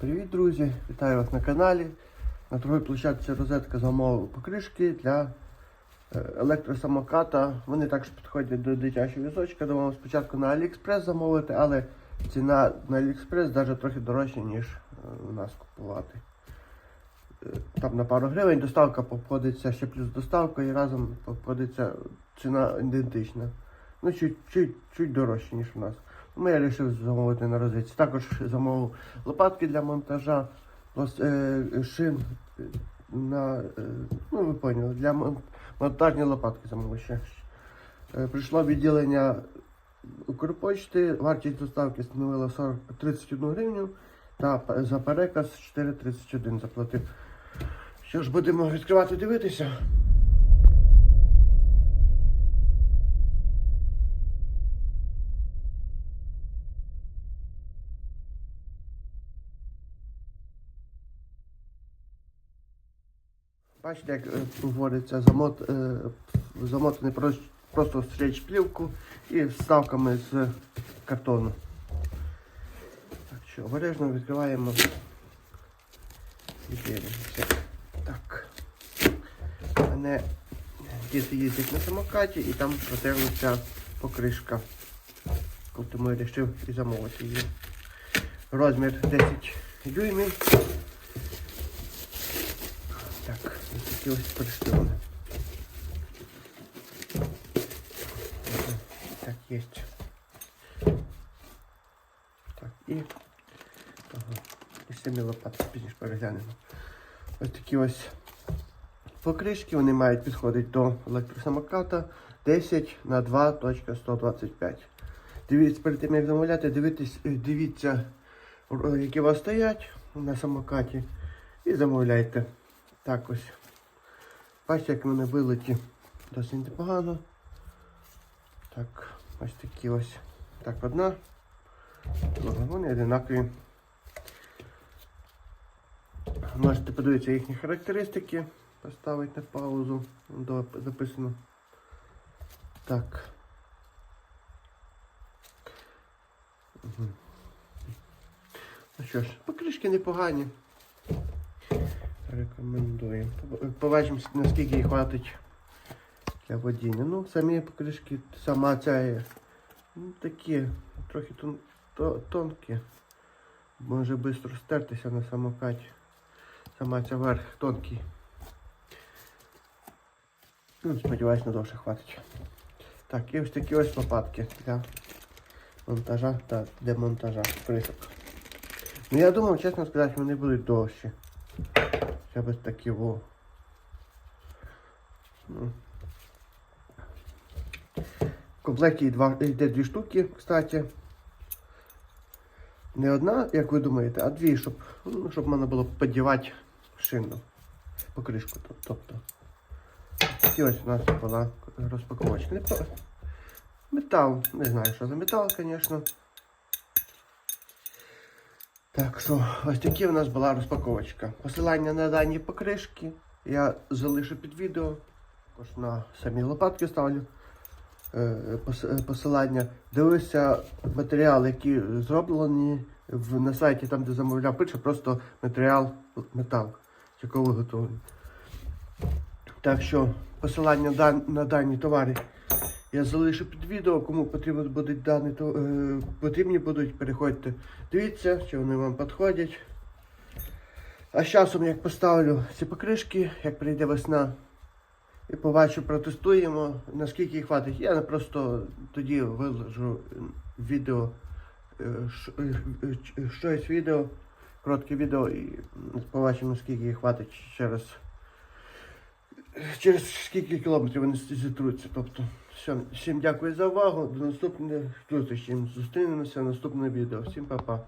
Привіт, друзі! Вітаю вас на каналі. На другій площадці розетка замовив покришки для е, електросамоката. Вони також підходять до дитячого візочка. Думав спочатку на AliExpress замовити, але ціна на AliExpress навіть трохи дорожча, ніж е, у нас купувати. Е, Там на пару гривень доставка обходиться ще плюс доставка і разом обходиться ціна ідентична. Ну, чуть, чуть, чуть дорожче, ніж у нас. Тому я вирішив замовити на розетці. Також замовив лопатки для монтажа, е, шин на, е, ну ви поняли, для монтажні лопатки замовив ще. Е, Прийшло відділення Укрпочти, вартість доставки становила 40, 31 гривню, та за переказ 4,31 заплатив. Що ж, будемо відкривати дивитися. Бачите, як е, вводиться замот, е, замотаний прос- просто стріч плівку і вставками з картону. Так що, обережно відкриваємо. Так. У мене діти їздять на самокаті і там протягнуться покришка. Тому я вирішив і замовити її. Розмір 10 дюймів. Так, ось такі ось перештовхи. Так, є. Так, і, ага, самі лопатки пізніше переглянемо. Ось такі ось покришки, вони мають підходити до електросамоката 10 на 2.125. Дивіться, перед тим як замовляти, дивіться, дивіться, які у вас стоять на самокаті, і замовляйте. Так ось. Бачите, як вони вилиті досить непогано. Так, ось такі ось. Так, одна. Друга. Вони одинакові. Можете подивитися їхні характеристики. Поставити на паузу. До, записано. Так. Угу. Ну що ж, покришки непогані. Рекомендую. Поб- Побачимо, наскільки їй хватить для водіння. Ну, самі покришки, сама ця ну, такі, трохи тон, то, тонкі. Може швидко стертися на самокаті. Сама ця верх тонкий. Ну, сподіваюсь, надовше хватить. Так, і ось такі ось лопатки для монтажа та демонтажа кришок. Ну я думав, чесно сказати, вони будуть довші. Хоча б такі во. Ну. В комплекті йде дві штуки, кстати. Не одна, як ви думаєте, а дві, щоб, ну, щоб можна було подівати шину. Покришку. Тобто. І ось у нас була розпаковочка. Метал, не знаю, що за метал, звісно. Так що, ось такі у нас була розпаковочка. Посилання на дані покришки я залишу під відео. Також на самі лопатки ставлю е, е, посилання. Дивися матеріал, які зроблені на сайті, там де замовляв, пише просто матеріал метал, якого виготовлений. Так що посилання на дані товари я залишу під відео, кому потрібно будуть дані, то е, потрібні будуть, переходьте. Дивіться, чи вони вам підходять. А з часом як поставлю ці покришки, як прийде весна, і побачу, протестуємо, наскільки їх хватить. Я просто тоді виложу відео, е, е, е, щось відео, коротке відео і побачимо, наскільки їх хватить через через скільки кілометрів вони зітруться. Тобто, все, всім дякую за увагу. До наступних зустрічей. Зустрінемося в наступному відео. Всім па-па.